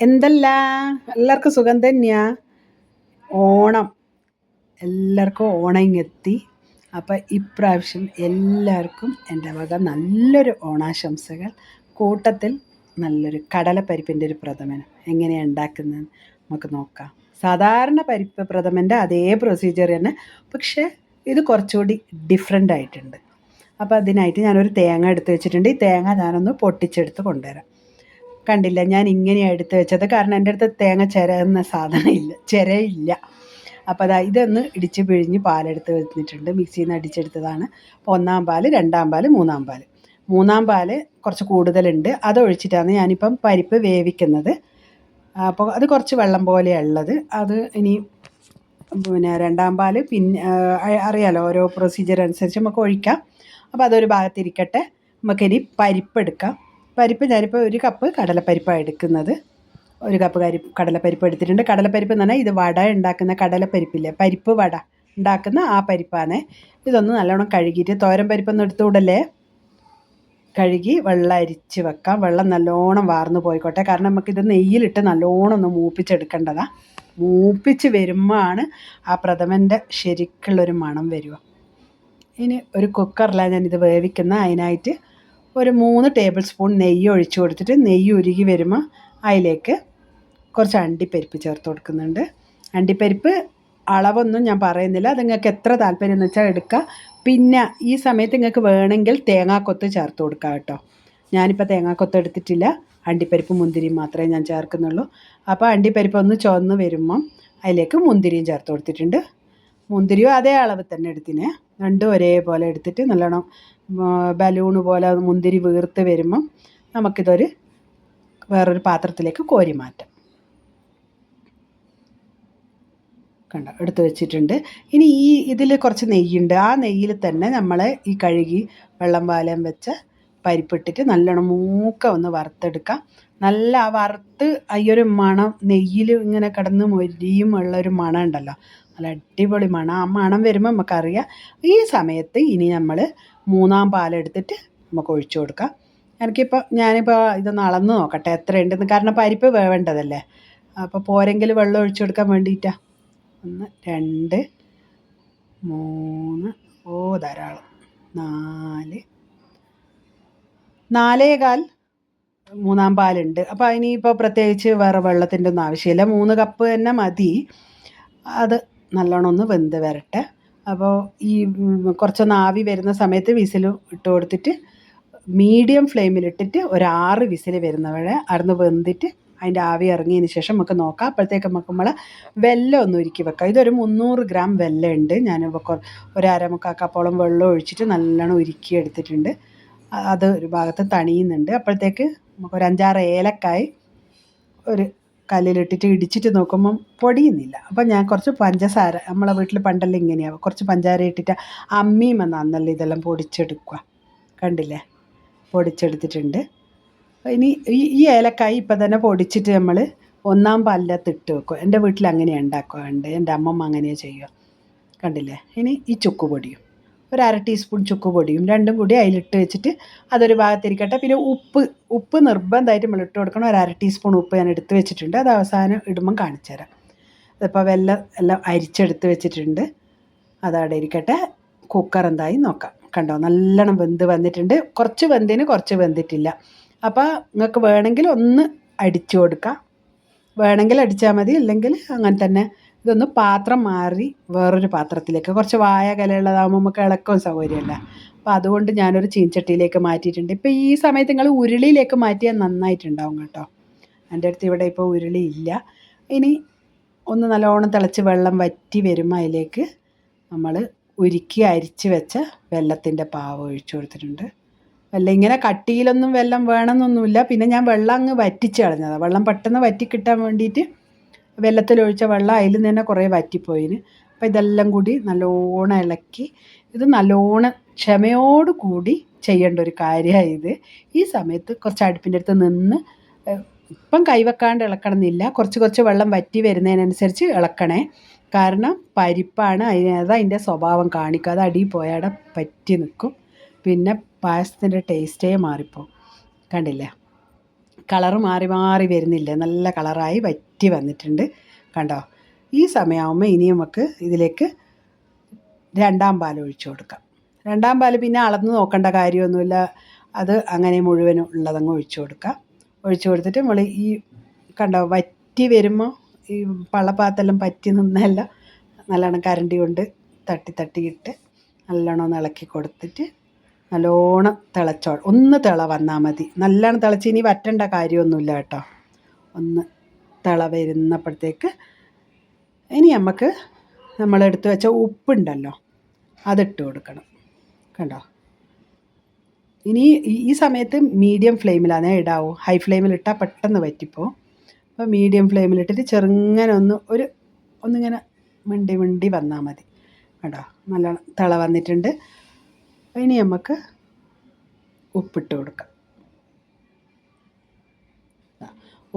എന്തല്ല? എല്ലാവർക്കും സുഖം തന്നെയാ. ഓണം. എല്ലാവർക്കും ഓണം ഇങ്ങെത്തി അപ്പം ഇപ്രാവശ്യം എല്ലാവർക്കും എന്റെ വക നല്ലൊരു ഓണാശംസകൾ. കൂട്ടത്തിൽ നല്ലൊരു കടലപ്പരിപ്പിന്റെ ഒരു പ്രഥമനം. എങ്ങനെയാണ് ഉണ്ടാക്കുന്നത് നമുക്ക് നോക്കാം. സാധാരണ പരിപ്പ് പ്രഥമന്റെ അതേ പ്രൊസീജിയർ തന്നെ. പക്ഷേ ഇത് കുറച്ചുകൂടി ഡിഫറെന്റ് ആയിട്ടുണ്ട്. അപ്പോൾ അതിനായിട്ട് ഞാനൊരു തേങ്ങ എടുത്ത് വെച്ചിട്ടുണ്ട്. ഈ തേങ്ങ ഞാനൊന്ന് പൊട്ടിച്ചെടുത്ത് കൊണ്ടുവരാം. കണ്ടില്ല. ഞാൻ ഇങ്ങനെയാണ് എടുത്ത് വെച്ചത്. കാരണം എന്റെ അടുത്ത് തേങ്ങ ചിര എന്ന സാധനം ഇല്ല. ചിരയില്ല. അപ്പോൾ അതാ ഇതൊന്ന് ഇടിച്ച് പിഴിഞ്ഞ് പാലെടുത്ത് വെച്ചിട്ടുണ്ട്. മിക്സിയിൽ നിന്ന് അടിച്ചെടുത്തതാണ്. അപ്പോൾ ഒന്നാം പാൽ രണ്ടാം പാൽ മൂന്നാം പാൽ മൂന്നാം പാൽ കുറച്ച് കൂടുതലുണ്ട്. അതൊഴിച്ചിട്ടാണ് ഞാനിപ്പം പരിപ്പ് വേവിക്കുന്നത്. അപ്പോൾ അത് കുറച്ച് വെള്ളം പോലെയാണ് ഉള്ളത് അത് ഇനി പിന്നെ രണ്ടാം പാൽ പിന്നെ അറിയാലോ ഓരോ പ്രൊസീജിയർ അനുസരിച്ച് നമുക്ക് ഒഴിക്കാം. അപ്പോൾ അതൊരു ഭാഗത്തിരിക്കട്ടെ. നമുക്കിനി പരിപ്പ് എടുക്കാം. പരിപ്പ് ഞാനിപ്പോൾ ഒരു കപ്പ് കടലപ്പരിപ്പാണ് എടുക്കുന്നത്. ഒരു കപ്പ് കരി കടലപ്പരിപ്പ് എടുത്തിട്ടുണ്ട്. കടലപ്പരിപ്പ് എന്ന് പറഞ്ഞാൽ ഇത് വട ഉണ്ടാക്കുന്ന കടലപ്പരിപ്പില്ലേ? പരിപ്പ് വട ഉണ്ടാക്കുന്ന ആ പരിപ്പാണ് ഇതൊന്ന് നല്ലോണം കഴുകിയിട്ട് തോരൻ പരിപ്പൊന്നും എടുത്തുകൂടല്ലേ? കഴുകി വെള്ളം അരിച്ച് വെക്കാം. വെള്ളം നല്ലോണം വാർന്നു പോയിക്കോട്ടെ. കാരണം നമുക്കിത് നെയ്യിലിട്ട് നല്ലോണം ഒന്ന് മൂപ്പിച്ചെടുക്കേണ്ടതാണ് മൂപ്പിച്ച് വരുമ്പോൾ ആണ് ആ പ്രഥമന്റെ ശരിക്കുള്ളൊരു മണം വരിക. ഇനി ഒരു കുക്കറിലാണ് ഞാനിത് വേവിക്കുന്നത് അതിനായിട്ട് ഒരു മൂന്ന് ടേബിൾ സ്പൂൺ നെയ്യ് ഒഴിച്ചു കൊടുത്തിട്ട് നെയ്യ് ഉരുകി വരുമ്പോൾ അതിലേക്ക് കുറച്ച് അണ്ടിപ്പരിപ്പ് ചേർത്ത് കൊടുക്കുന്നുണ്ട്. അണ്ടിപ്പരിപ്പ് അളവൊന്നും ഞാൻ പറയുന്നില്ല. അത് നിങ്ങൾക്ക് എത്ര താല്പര്യം എന്ന് വെച്ചാൽ എടുക്കുക പിന്നെ ഈ സമയത്ത് നിങ്ങൾക്ക് വേണമെങ്കിൽ തേങ്ങാക്കൊത്ത് ചേർത്ത് കൊടുക്കുക കേട്ടോ. ഞാനിപ്പോൾ തേങ്ങാക്കൊത്ത് എടുത്തിട്ടില്ല. അണ്ടിപ്പരിപ്പ് മുന്തിരിയും മാത്രമേ ഞാൻ ചേർക്കുന്നുള്ളൂ. അപ്പോൾ അണ്ടിപ്പരിപ്പ് ഒന്ന് ചുവന്ന് വരുമ്പം അതിലേക്ക് മുന്തിരിയും ചേർത്ത് കൊടുത്തിട്ടുണ്ട്. മുന്തിരിയും അതേ അളവ് തന്നെ എടുത്തിനെ. രണ്ടും ഒരേപോലെ എടുത്തിട്ട് നല്ലോണം ബലൂണ് പോലെ മുന്തിരി വീർത്ത് വരുമ്പം നമുക്കിതൊരു വേറൊരു പാത്രത്തിലേക്ക് കോരി മാറ്റാം. കണ്ടോ? എടുത്ത് വെച്ചിട്ടുണ്ട്. ഇനി ഈ ഇതിൽ കുറച്ച് നെയ്യുണ്ട്. ആ നെയ്യിൽ തന്നെ നമ്മൾ ഈ കഴുകി വെള്ളം പാലം വെച്ച പരിപ്പിട്ടിട്ട് നല്ലോണം മൂക്ക ഒന്ന് വറുത്തെടുക്കാം. നല്ല ആ വറുത്ത് ഒരു മണം നെയ്യിൽ ഇങ്ങനെ കിടന്ന് മൊരിയും ഉള്ളൊരു മണം ഉണ്ടല്ലോ നല്ല അടിപൊളി മണം. ആ മണം വരുമ്പോൾ നമുക്കറിയാം ഈ സമയത്ത് ഇനി നമ്മൾ മൂന്നാം പാലെടുത്തിട്ട് നമുക്ക് ഒഴിച്ചു കൊടുക്കാം. എനിക്കിപ്പോൾ ഞാനിപ്പോൾ ഇതൊന്ന് അളന്ന് നോക്കട്ടെ എത്ര ഉണ്ടെന്ന് കാരണം പരിപ്പ് വേവേണ്ടതല്ലേ? അപ്പോൾ പോരെങ്കിൽ വെള്ളം ഒഴിച്ചു കൊടുക്കാൻ വേണ്ടിയിട്ടാണ് ഒന്ന് രണ്ട് മൂന്ന് ഓ ധാരാളം. നാല്. നാലേകാൽ മൂന്നാം പാലുണ്ട്. അപ്പോൾ ഇനിയിപ്പോൾ പ്രത്യേകിച്ച് വേറെ വെള്ളത്തിന്റെ ഒന്നും ആവശ്യമില്ല. മൂന്ന് കപ്പ് തന്നെ മതി. അത് നല്ലോണം ഒന്ന് വെന്ത് വരട്ടെ. അപ്പോൾ ഈ കുറച്ചൊന്ന് ആവി വരുന്ന സമയത്ത് വിസിൽ ഇട്ട് കൊടുത്തിട്ട് മീഡിയം ഫ്ലെയിമിലിട്ടിട്ട് ഒരു ആറ് വിസിൽ വരുന്നവരെ അറുന്ന് വെന്തിട്ട് അതിന്റെ ആവി ഇറങ്ങിയതിന് ശേഷം നമുക്ക് നോക്കാം. അപ്പോഴത്തേക്ക് നമുക്ക് നമ്മൾ വെല്ലം ഒന്ന് ഒരുക്കി വെക്കാം. ഇതൊരു മുന്നൂറ് ഗ്രാം വെല്ലം ഉണ്ട് ഞാൻ ഒരു അരമുക്കാക്കപ്പോളം വെള്ളം ഒഴിച്ചിട്ട് നല്ലോണം ഒരുക്കി എടുത്തിട്ടുണ്ട്. അത് ഒരു ഭാഗത്ത് തണിയുന്നുണ്ട്. അപ്പോഴത്തേക്ക് നമുക്ക് ഒരു അഞ്ചാറ് ഏലക്കായി ഒരു കല്ലിലിട്ടിട്ട് ഇടിച്ചിട്ട് നോക്കുമ്പം പൊടിയുന്നില്ല. അപ്പം ഞാൻ കുറച്ച് പഞ്ചസാര നമ്മളെ വീട്ടിൽ പണ്ടെല്ലാം ഇങ്ങനെയാവും കുറച്ച് പഞ്ചസാര ഇട്ടിട്ട് അമ്മിയും അന്നല്ല ഇതെല്ലാം പൊടിച്ചെടുക്കുക കണ്ടില്ലേ? പൊടിച്ചെടുത്തിട്ടുണ്ട്. ഇനി ഈ ഈ ഏലക്കായി ഇപ്പം തന്നെ പൊടിച്ചിട്ട് നമ്മൾ ഒന്നാം പാലിനകത്ത് ഇട്ട് വെക്കും. എന്റെ വീട്ടിൽ അങ്ങനെയാണ് ഉണ്ടാക്കാറുണ്ട് എന്റെ അമ്മമ്മ അങ്ങനെയാണ് ചെയ്യുക കണ്ടില്ലേ? ഇനി ഈ ചുക്ക് പൊടിയും. ഒരു അര ടീസ്പൂൺ ചുക്ക് പൊടിയും രണ്ടും കൂടി അതിലിട്ട് വെച്ചിട്ട് അതൊരു ഭാഗത്തിരിക്കട്ടെ പിന്നെ ഉപ്പ് ഉപ്പ് നിർബന്ധമായിട്ട് നമ്മൾ ഇട്ട് കൊടുക്കണം. ഒരു അര ടീസ്പൂൺ ഉപ്പ് ഞാൻ എടുത്ത് വെച്ചിട്ടുണ്ട്. അത് അവസാനം ഇടുമ്പം കാണിച്ചു തരാം. അതിപ്പോൾ വെല്ലം എല്ലാം അരിച്ചെടുത്ത് വെച്ചിട്ടുണ്ട്. അതവിടെ ഇരിക്കട്ടെ. കുക്കർ എന്തായി നോക്കാം. കണ്ടോ? നല്ലോണം വെന്ത് വന്നിട്ടുണ്ട്. കുറച്ച് വെന്തിന് കുറച്ച് വെന്തിട്ടില്ല. അപ്പോൾ നിങ്ങൾക്ക് വേണമെങ്കിൽ ഒന്ന് അടിച്ചു കൊടുക്കാം. വേണമെങ്കിൽ അടിച്ചാൽ മതി. അല്ലെങ്കിൽ അങ്ങനെ തന്നെ ഇതൊന്ന് പാത്രം മാറി വേറൊരു പാത്രത്തിലേക്ക്. കുറച്ച് വായ കലയുള്ളതാകുമ്പോൾ നമുക്ക് ഇളക്കം സൗകര്യമല്ല അപ്പോൾ അതുകൊണ്ട് ഞാനൊരു ചീൻചട്ടിയിലേക്ക് മാറ്റിയിട്ടുണ്ട്. ഇപ്പോൾ ഈ സമയത്ത് നിങ്ങൾ ഉരുളിയിലേക്ക് മാറ്റിയാൽ നന്നായിട്ടുണ്ടാവും കേട്ടോ. എന്റെ അടുത്ത് ഇവിടെ ഇപ്പോൾ ഉരുളി ഇല്ല. ഇനി ഒന്ന് നല്ലോണം തിളച്ച് വെള്ളം വറ്റി വരുമ്പോൾ അതിലേക്ക് നമ്മൾ ഉരുക്കി അരിച്ച് വെച്ച വെള്ളത്തിന്റെ പാവ് ഒഴിച്ചു കൊടുത്തിട്ടുണ്ട്. വെള്ളം ഇങ്ങനെ കട്ടിയിലൊന്നും വെള്ളം വേണമെന്നൊന്നുമില്ല. പിന്നെ ഞാൻ വെള്ളം അങ്ങ് വറ്റിച്ച് കളഞ്ഞതാണ് വെള്ളം പെട്ടെന്ന് വറ്റി കിട്ടാൻ വേണ്ടിയിട്ട് വെള്ളത്തിലൊഴിച്ച വെള്ളം അതിൽ തന്നെ കുറേ വറ്റിപ്പോയിന്. അപ്പോൾ ഇതെല്ലാം കൂടി നല്ലോണം ഇളക്കി ഇത് നല്ലോണം ക്ഷമയോട് കൂടി ചെയ്യേണ്ട ഒരു കാര്യമാണ് ഇത്. ഈ സമയത്ത് കുറച്ച് അടുപ്പിന്റെ അടുത്ത് നിന്ന് ഇപ്പം കൈവെക്കാണ്ട് ഇളക്കണമെന്നില്ല. കുറച്ച് കുറച്ച് വെള്ളം വറ്റി വരുന്നതിനനുസരിച്ച് ഇളക്കണേ. കാരണം പരിപ്പാണ് അതിന് അതിന്റെ സ്വഭാവം കാണിക്കുക. അത് അടിയിൽ പോയാടെ പറ്റി നിൽക്കും. പിന്നെ പായസത്തിന്റെ ടേസ്റ്റേ മാറിപ്പോവും. കണ്ടില്ലേ? കളറ് മാറി മാറി വരുന്നില്ല. നല്ല കളറായി വറ്റി വന്നിട്ടുണ്ട്. കണ്ടോ? ഈ സമയമാകുമ്പോൾ ഇനി നമുക്ക് ഇതിലേക്ക് രണ്ടാം പാൽ ഒഴിച്ചു കൊടുക്കാം. രണ്ടാം പാൽ പിന്നെ അളന്ന് നോക്കേണ്ട കാര്യമൊന്നുമില്ല. അത് അങ്ങനെ മുഴുവനും ഉള്ളതങ്ങ് ഒഴിച്ചു കൊടുക്കാം. ഒഴിച്ചു കൊടുത്തിട്ട് നമ്മൾ ഈ കണ്ടോ? വറ്റി വരുമ്പോൾ ഈ പള്ളപ്പാത്തെല്ലാം പറ്റി നിന്നല്ല നല്ലോണം കരണ്ടി കൊണ്ട് തട്ടി തട്ടിയിട്ട് നല്ലോണം ഒന്ന് ഇളക്കി കൊടുത്തിട്ട് നല്ലോണം തിളച്ചോ ഒന്ന് തിള വന്നാൽ മതി. നല്ലോണം തിളച്ച് ഇനി വറ്റേണ്ട കാര്യമൊന്നുമില്ല കേട്ടോ. ഒന്ന് തിള വരുന്നപ്പോഴത്തേക്ക് ഇനി നമുക്ക് നമ്മളെടുത്ത് വെച്ച ഉപ്പുണ്ടല്ലോ അതിട്ട് കൊടുക്കണം. കണ്ടോ? ഇനി ഈ- സമയത്ത് മീഡിയം ഫ്ലെയിമിലാണ് ഇടാവൂ. ഹൈ ഫ്ലെയിമിലിട്ടാൽ പെട്ടെന്ന് വറ്റിപ്പോൾ അപ്പോൾ മീഡിയം ഫ്ലെയിമിലിട്ടിട്ട് ചെറുങ്ങനെ ഒന്ന് ഒരു ഒന്നിങ്ങനെ മിണ്ടി മിണ്ടി വന്നാൽ മതി. കേട്ടോ നല്ല തിള വന്നിട്ടുണ്ട്. ഇനി നമുക്ക് ഉപ്പിട്ട് കൊടുക്കാം.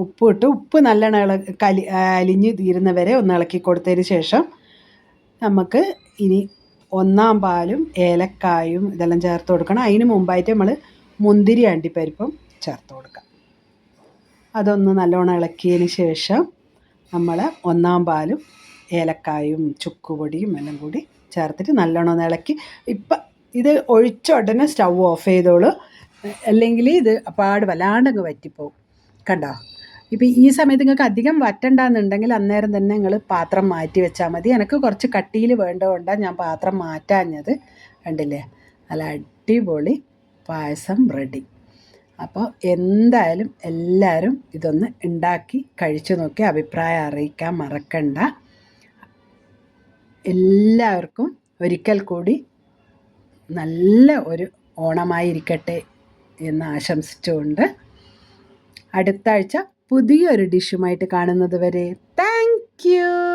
ഉപ്പ് ഇട്ട് ഉപ്പ് നല്ലോണം ഇള കലി അലിഞ്ഞ് തീരുന്നവരെ ഒന്ന് ഇളക്കി കൊടുത്തതിന് ശേഷം നമുക്ക് ഇനി ഒന്നാം പാലും ഏലക്കായും ഇതെല്ലാം ചേർത്ത് കൊടുക്കണം. അതിന് മുമ്പായിട്ട് നമ്മൾ മുന്തിരി അണ്ടിപ്പരിപ്പും ചേർത്ത് കൊടുക്കാം. അതൊന്ന് നല്ലോണം ഇളക്കിയതിന് ശേഷം നമ്മൾ ഒന്നാം പാലും ഏലക്കായും ചുക്കുപൊടിയും എല്ലാം കൂടി ചേർത്തിട്ട് നല്ലോണം ഒന്ന് ഇളക്കി. ഇപ്പം ഇത് ഒഴിച്ച ഉടനെ സ്റ്റൗ ഓഫ് ചെയ്തോളൂ. അല്ലെങ്കിൽ ഇത് പാട് വല്ലാണ്ട് അങ്ങ് വറ്റിപ്പോവും. കണ്ടോ? ഇപ്പം ഈ സമയത്ത് നിങ്ങൾക്ക് അധികം വറ്റണ്ടെന്നുണ്ടെങ്കിൽ അന്നേരം തന്നെ നിങ്ങൾ പാത്രം മാറ്റി വെച്ചാൽ മതി. എനിക്ക് കുറച്ച് കട്ടിയിൽ വേണ്ടതുകൊണ്ടാണ് ഞാൻ പാത്രം മാറ്റാഞ്ഞത്. കണ്ടില്ലേ? നല്ല അടിപൊളി പായസം റെഡി. അപ്പോൾ എന്തായാലും എല്ലാവരും ഇതൊന്ന് ഉണ്ടാക്കി കഴിച്ചു നോക്കി. അഭിപ്രായം അറിയിക്കാൻ മറക്കണ്ട. എല്ലാവർക്കും ഒരിക്കൽ കൂടി നല്ല ഒരു ഓണമായിരിക്കട്ടെ എന്ന് ആശംസിച്ചുകൊണ്ട് അടുത്ത ആഴ്ച പുതിയൊരു ഡിഷുമായിട്ട് കാണുന്നത് വരെ. Thank you.